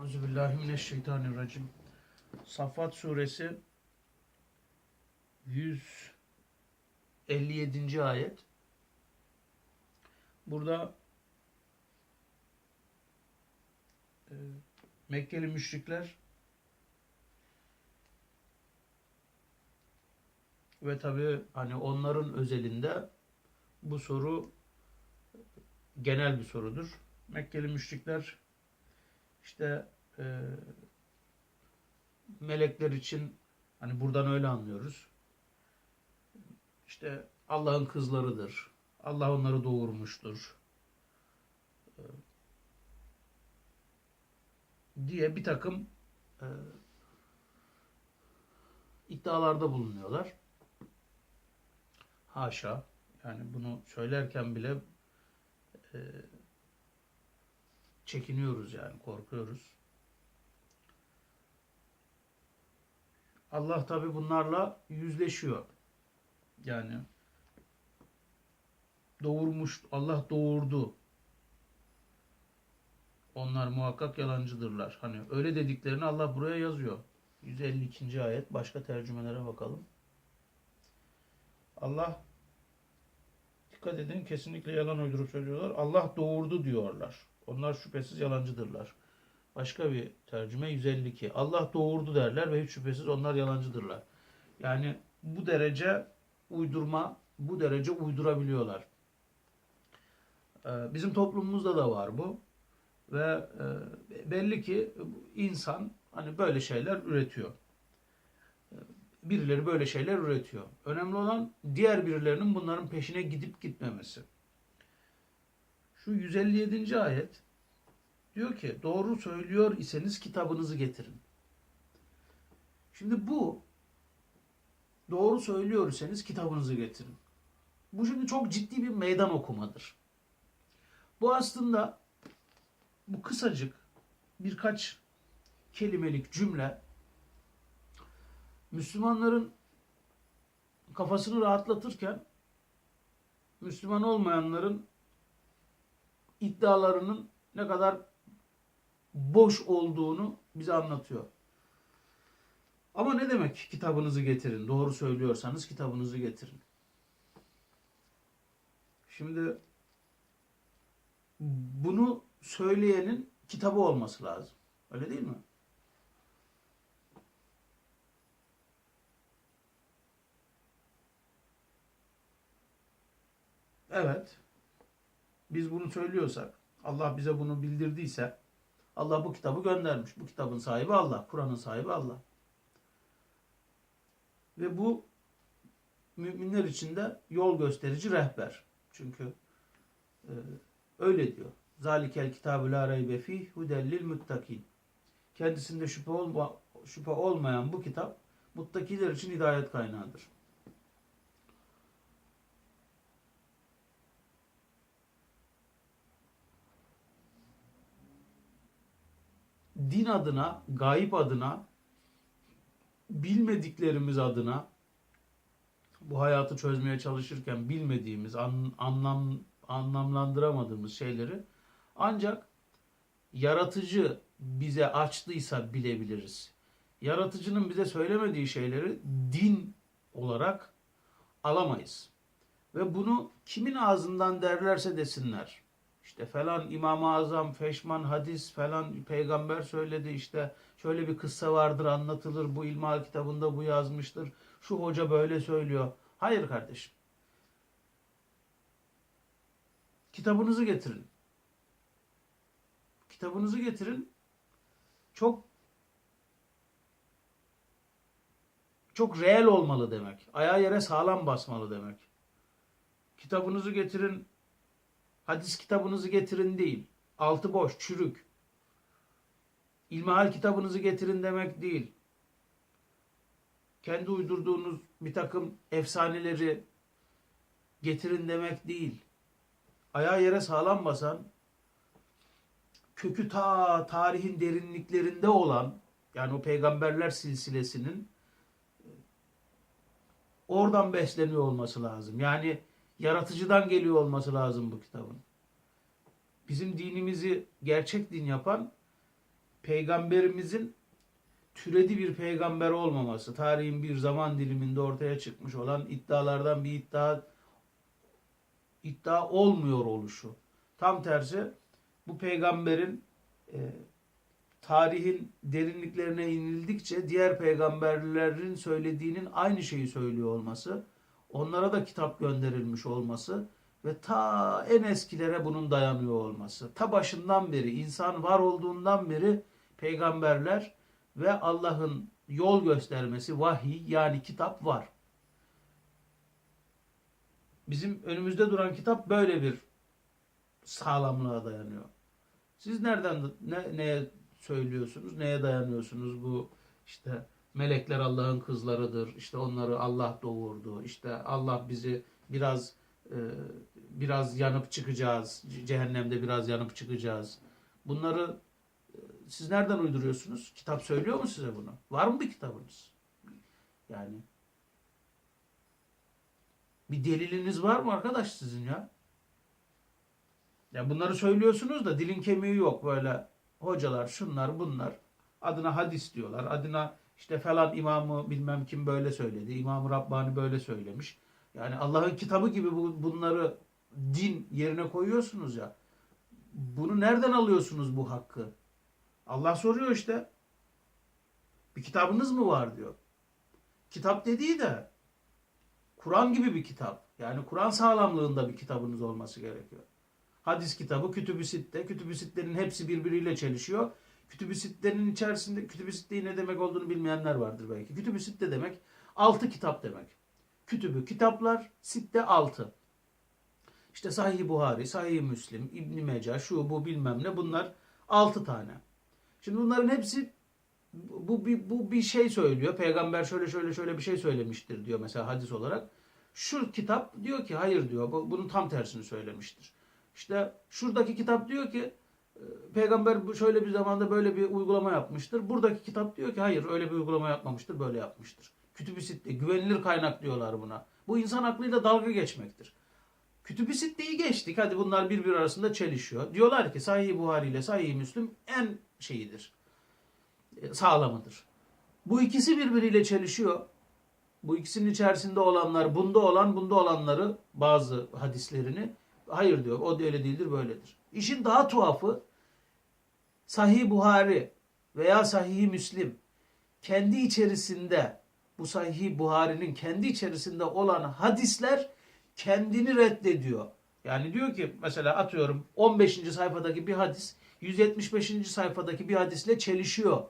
Euzubillahimineşşeytanirracim. Saffat suresi 157. ayet. Burada e, Mekkeli müşrikler ve tabi hani onların özelinde bu soru genel bir sorudur. Mekkeli müşrikler işte e, melekler için hani buradan öyle anlıyoruz. İşte Allah'ın kızlarıdır. Allah onları doğurmuştur. E, diye bir takım e, iddialarda bulunuyorlar. Haşa. Yani bunu söylerken bile e, çekiniyoruz yani korkuyoruz. Allah tabi bunlarla yüzleşiyor. Yani doğurmuş, Allah doğurdu. Onlar muhakkak yalancıdırlar. Hani öyle dediklerini Allah buraya yazıyor. 152. ayet. Başka tercümelere bakalım. Allah dikkat edin kesinlikle yalan uydurup söylüyorlar. Allah doğurdu diyorlar. Onlar şüphesiz yalancıdırlar. Başka bir tercüme 152. Allah doğurdu derler ve hiç şüphesiz onlar yalancıdırlar. Yani bu derece uydurma, bu derece uydurabiliyorlar. Ee, Bizim toplumumuzda da var bu. Ve e, belli ki insan hani böyle şeyler üretiyor. Ee, Birileri böyle şeyler üretiyor. Önemli olan diğer birilerinin bunların peşine gidip gitmemesi. Şu 157. ayet diyor ki doğru söylüyor iseniz kitabınızı getirin. Şimdi bu doğru söylüyor iseniz kitabınızı getirin. Bu şimdi çok ciddi bir meydan okumadır. Bu aslında bu kısacık birkaç kelimelik cümle Müslümanların kafasını rahatlatırken Müslüman olmayanların iddialarının ne kadar boş olduğunu bize anlatıyor. Ama ne demek kitabınızı getirin? Doğru söylüyorsanız kitabınızı getirin. Şimdi bunu söyleyenin kitabı olması lazım. Öyle değil mi? Evet. Biz bunu söylüyorsak, Allah bize bunu bildirdiyse, Allah bu kitabı göndermiş. Bu kitabın sahibi Allah. Kur'an'ın sahibi Allah. Ve bu müminler için de yol gösterici rehber. Çünkü e, öyle diyor. Zalikel kitabü la reybe fih hudellil muttakin. Kendisinde şüphe, olma, şüphe olmayan bu kitap muttakiler için hidayet kaynağıdır. Din adına, gayip adına, bilmediklerimiz adına bu hayatı çözmeye çalışırken bilmediğimiz, an, anlam anlamlandıramadığımız şeyleri ancak yaratıcı bize açtıysa bilebiliriz. Yaratıcının bize söylemediği şeyleri din olarak alamayız. Ve bunu kimin ağzından derlerse desinler. İşte falan İmam-ı Azam, feşman hadis falan peygamber söyledi işte şöyle bir kıssa vardır anlatılır bu ilmihal kitabında bu yazmıştır. Şu hoca böyle söylüyor. Hayır kardeşim. Kitabınızı getirin. Kitabınızı getirin. Çok çok reel olmalı demek. Ayağı yere sağlam basmalı demek. Kitabınızı getirin hadis kitabınızı getirin değil. Altı boş, çürük. İlmihal kitabınızı getirin demek değil. Kendi uydurduğunuz bir takım efsaneleri getirin demek değil. Ayağı yere sağlam basan, kökü ta tarihin derinliklerinde olan, yani o peygamberler silsilesinin oradan besleniyor olması lazım. Yani yaratıcıdan geliyor olması lazım bu kitabın. Bizim dinimizi gerçek din yapan peygamberimizin türedi bir peygamber olmaması, tarihin bir zaman diliminde ortaya çıkmış olan iddialardan bir iddia iddia olmuyor oluşu. Tam tersi bu peygamberin e, tarihin derinliklerine inildikçe diğer peygamberlerin söylediğinin aynı şeyi söylüyor olması, onlara da kitap gönderilmiş olması ve ta en eskilere bunun dayanıyor olması. Ta başından beri, insan var olduğundan beri peygamberler ve Allah'ın yol göstermesi, vahiy yani kitap var. Bizim önümüzde duran kitap böyle bir sağlamlığa dayanıyor. Siz nereden ne, neye söylüyorsunuz, neye dayanıyorsunuz bu işte melekler Allah'ın kızlarıdır, işte onları Allah doğurdu, işte Allah bizi biraz e, biraz yanıp çıkacağız, cehennemde biraz yanıp çıkacağız. Bunları e, siz nereden uyduruyorsunuz? Kitap söylüyor mu size bunu? Var mı bir kitabınız? Yani bir deliliniz var mı arkadaş sizin ya? Ya bunları söylüyorsunuz da dilin kemiği yok böyle hocalar şunlar bunlar adına hadis diyorlar. Adına işte falan imamı bilmem kim böyle söyledi. İmam Rabbani böyle söylemiş. Yani Allah'ın kitabı gibi bu, bunları din yerine koyuyorsunuz ya. Bunu nereden alıyorsunuz bu hakkı? Allah soruyor işte. Bir kitabınız mı var diyor. Kitap dediği de Kur'an gibi bir kitap. Yani Kur'an sağlamlığında bir kitabınız olması gerekiyor. Hadis kitabı Kütüb-i Sitte. Kütüb-i Sitte'nin hepsi birbiriyle çelişiyor. Kütüb-i Sitte'nin içerisinde Kütüb-i Sitte'yi ne demek olduğunu bilmeyenler vardır belki. Kütüb-i Sitte demek altı kitap demek. Kütübü kitaplar, Sitte altı. İşte Sahih Buhari, Sahih Müslim, İbn Meca, şu bu bilmem ne bunlar altı tane. Şimdi bunların hepsi bu bir bu bir şey söylüyor. Peygamber şöyle şöyle şöyle bir şey söylemiştir diyor mesela hadis olarak. Şu kitap diyor ki hayır diyor. Bu, bunun tam tersini söylemiştir. İşte şuradaki kitap diyor ki peygamber bu şöyle bir zamanda böyle bir uygulama yapmıştır. Buradaki kitap diyor ki hayır öyle bir uygulama yapmamıştır, böyle yapmıştır. Kütüb-i Sitte, güvenilir kaynak diyorlar buna. Bu insan aklıyla dalga geçmektir. Kütüb-i Sitte'yi geçtik. Hadi bunlar birbiri arasında çelişiyor. Diyorlar ki Sahih Buhari ile Sahih Müslim en şeyidir. e, Sağlamıdır. Bu ikisi birbiriyle çelişiyor. Bu ikisinin içerisinde olanlar, bunda olan, bunda olanları bazı hadislerini hayır diyor. O öyle değildir, böyledir. İşin daha tuhafı Sahih Buhari veya Sahih Müslim kendi içerisinde bu Sahih Buhari'nin kendi içerisinde olan hadisler kendini reddediyor. Yani diyor ki mesela atıyorum 15. sayfadaki bir hadis 175. sayfadaki bir hadisle çelişiyor.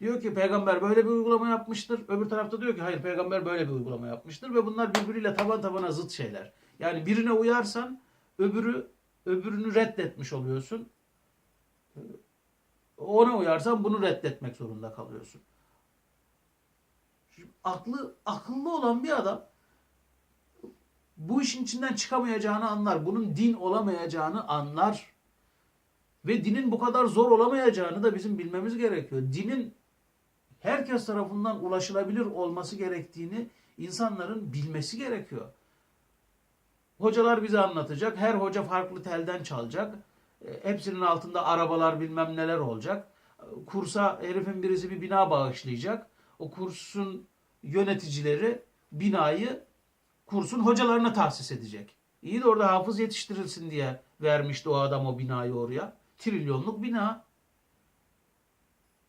Diyor ki peygamber böyle bir uygulama yapmıştır. Öbür tarafta diyor ki hayır peygamber böyle bir uygulama yapmıştır ve bunlar birbiriyle taban tabana zıt şeyler. Yani birine uyarsan öbürü öbürünü reddetmiş oluyorsun. Ona uyarsan bunu reddetmek zorunda kalıyorsun. Şimdi aklı akıllı olan bir adam bu işin içinden çıkamayacağını anlar. Bunun din olamayacağını anlar. Ve dinin bu kadar zor olamayacağını da bizim bilmemiz gerekiyor. Dinin herkes tarafından ulaşılabilir olması gerektiğini insanların bilmesi gerekiyor. Hocalar bize anlatacak. Her hoca farklı telden çalacak. E, Hepsinin altında arabalar bilmem neler olacak. E, Kursa herifin birisi bir bina bağışlayacak. O kursun yöneticileri binayı kursun hocalarına tahsis edecek. İyi de orada hafız yetiştirilsin diye vermişti o adam o binayı oraya. Trilyonluk bina.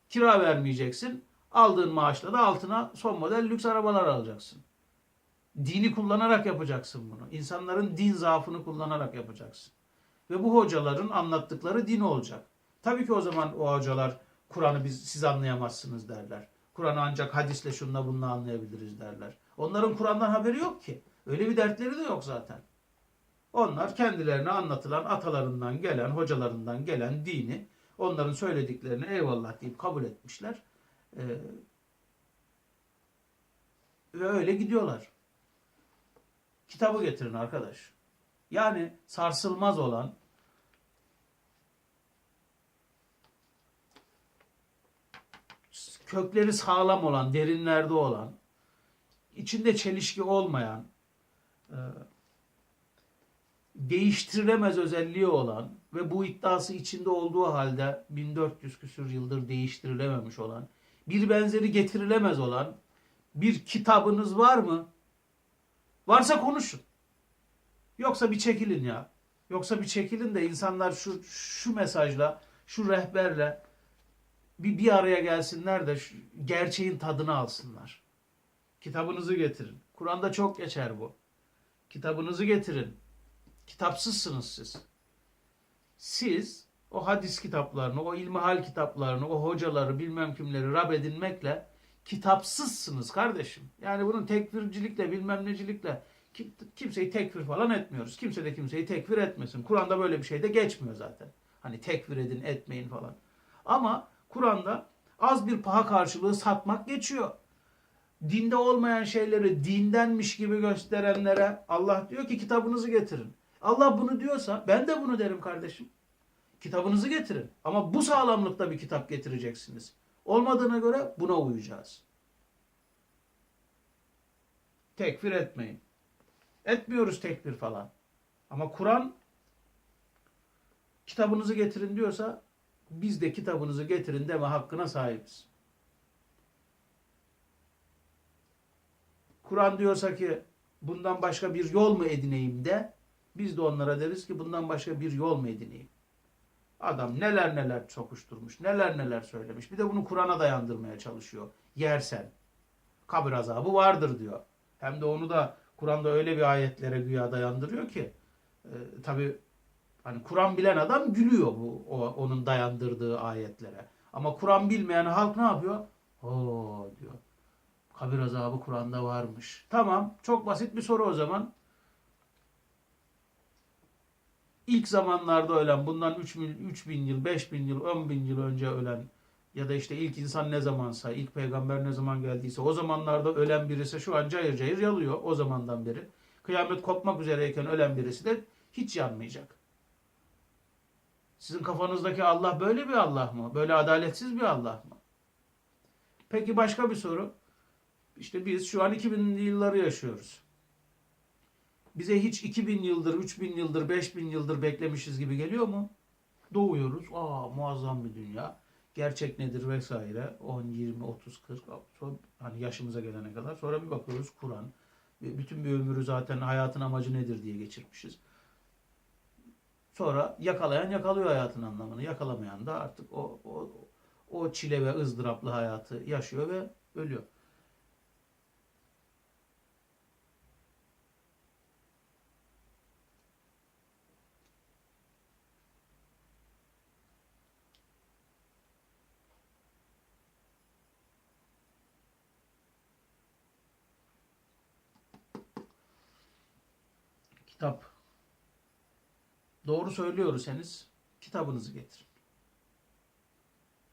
Kira vermeyeceksin. Aldığın maaşla da altına son model lüks arabalar alacaksın. Dini kullanarak yapacaksın bunu. İnsanların din zaafını kullanarak yapacaksın. Ve bu hocaların anlattıkları din olacak. Tabii ki o zaman o hocalar Kur'an'ı biz siz anlayamazsınız derler. Kur'an'ı ancak hadisle şunla bununla anlayabiliriz derler. Onların Kur'an'dan haberi yok ki. Öyle bir dertleri de yok zaten. Onlar kendilerine anlatılan atalarından gelen, hocalarından gelen dini, onların söylediklerini eyvallah deyip kabul etmişler. Ee, ve öyle gidiyorlar. Kitabı getirin arkadaş. Yani sarsılmaz olan, kökleri sağlam olan, derinlerde olan, içinde çelişki olmayan, e, değiştirilemez özelliği olan, ve bu iddiası içinde olduğu halde 1400 küsür yıldır değiştirilememiş olan, bir benzeri getirilemez olan bir kitabınız var mı? Varsa konuşun. Yoksa bir çekilin ya. Yoksa bir çekilin de insanlar şu şu mesajla, şu rehberle bir bir araya gelsinler de şu gerçeğin tadını alsınlar. Kitabınızı getirin. Kur'an'da çok geçer bu. Kitabınızı getirin. Kitapsızsınız siz. Siz o hadis kitaplarını, o ilmihal kitaplarını, o hocaları bilmem kimleri rab edinmekle kitapsızsınız kardeşim. Yani bunun tekfircilikle bilmem necilikle kimseyi tekfir falan etmiyoruz. Kimse de kimseyi tekfir etmesin. Kur'an'da böyle bir şey de geçmiyor zaten. Hani tekfir edin etmeyin falan. Ama Kur'an'da az bir paha karşılığı satmak geçiyor. Dinde olmayan şeyleri dindenmiş gibi gösterenlere Allah diyor ki kitabınızı getirin. Allah bunu diyorsa ben de bunu derim kardeşim. Kitabınızı getirin. Ama bu sağlamlıkta bir kitap getireceksiniz. Olmadığına göre buna uyacağız. Tekfir etmeyin. Etmiyoruz tekfir falan. Ama Kur'an kitabınızı getirin diyorsa biz de kitabınızı getirin deme hakkına sahibiz. Kur'an diyorsa ki bundan başka bir yol mu edineyim de biz de onlara deriz ki bundan başka bir yol mu edineyim? Adam neler neler sokuşturmuş, neler neler söylemiş. Bir de bunu Kur'an'a dayandırmaya çalışıyor. Yersen. Kabir azabı vardır diyor. Hem de onu da Kur'an'da öyle bir ayetlere güya dayandırıyor ki e, tabi hani Kur'an bilen adam gülüyor bu o, onun dayandırdığı ayetlere. Ama Kur'an bilmeyen halk ne yapıyor? Oo diyor. Kabir azabı Kur'an'da varmış. Tamam, çok basit bir soru o zaman. İlk zamanlarda ölen, bundan 3000 3000 yıl, 5000 yıl, 10000 yıl önce ölen ya da işte ilk insan ne zamansa, ilk peygamber ne zaman geldiyse o zamanlarda ölen birisi şu an cayır cayır yalıyor o zamandan beri. Kıyamet kopmak üzereyken ölen birisi de hiç yanmayacak. Sizin kafanızdaki Allah böyle bir Allah mı? Böyle adaletsiz bir Allah mı? Peki başka bir soru. İşte biz şu an 2000'li yılları yaşıyoruz. Bize hiç 2000 yıldır, 3000 yıldır, 5000 yıldır beklemişiz gibi geliyor mu? Doğuyoruz. Aa muazzam bir dünya. Gerçek nedir vesaire. 10, 20, 30, 40 sonra hani yaşımıza gelene kadar. Sonra bir bakıyoruz Kur'an. Bütün bir ömrü zaten hayatın amacı nedir diye geçirmişiz. Sonra yakalayan yakalıyor hayatın anlamını. Yakalamayan da artık o, o, o çile ve ızdıraplı hayatı yaşıyor ve ölüyor. Kitap. Doğru söylüyorsanız kitabınızı getirin.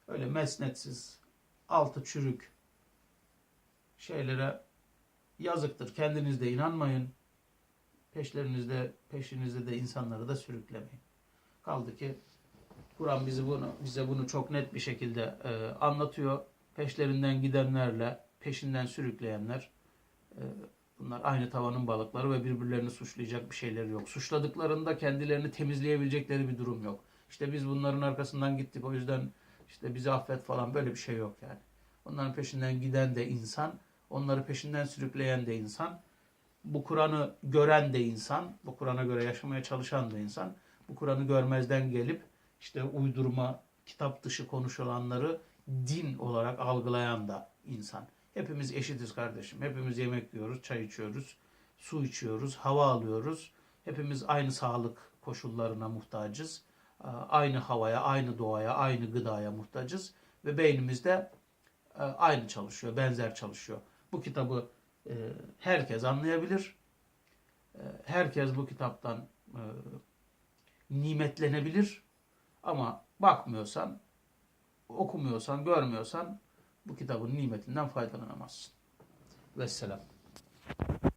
Öyle mesnetsiz, altı çürük şeylere yazıktır. Kendiniz de inanmayın. Peşlerinizde, peşinizde de insanları da sürüklemeyin. Kaldı ki Kur'an bizi bunu bize bunu çok net bir şekilde e, anlatıyor. Peşlerinden gidenlerle peşinden sürükleyenler e, bunlar aynı tavanın balıkları ve birbirlerini suçlayacak bir şeyleri yok. Suçladıklarında kendilerini temizleyebilecekleri bir durum yok. İşte biz bunların arkasından gittik o yüzden işte bizi affet falan böyle bir şey yok yani. Onların peşinden giden de insan, onları peşinden sürükleyen de insan, bu Kur'an'ı gören de insan, bu Kur'an'a göre yaşamaya çalışan da insan, bu Kur'an'ı görmezden gelip işte uydurma, kitap dışı konuşulanları din olarak algılayan da insan. Hepimiz eşitiz kardeşim. Hepimiz yemek yiyoruz, çay içiyoruz, su içiyoruz, hava alıyoruz. Hepimiz aynı sağlık koşullarına muhtacız. Aynı havaya, aynı doğaya, aynı gıdaya muhtacız. Ve beynimiz de e, aynı çalışıyor, benzer çalışıyor. Bu kitabı e, herkes anlayabilir. E, Herkes bu kitaptan nimetlenebilir. Ama bakmıyorsan, okumuyorsan, görmüyorsan bu kitabın nimetinden faydalanamazsın. Vesselam.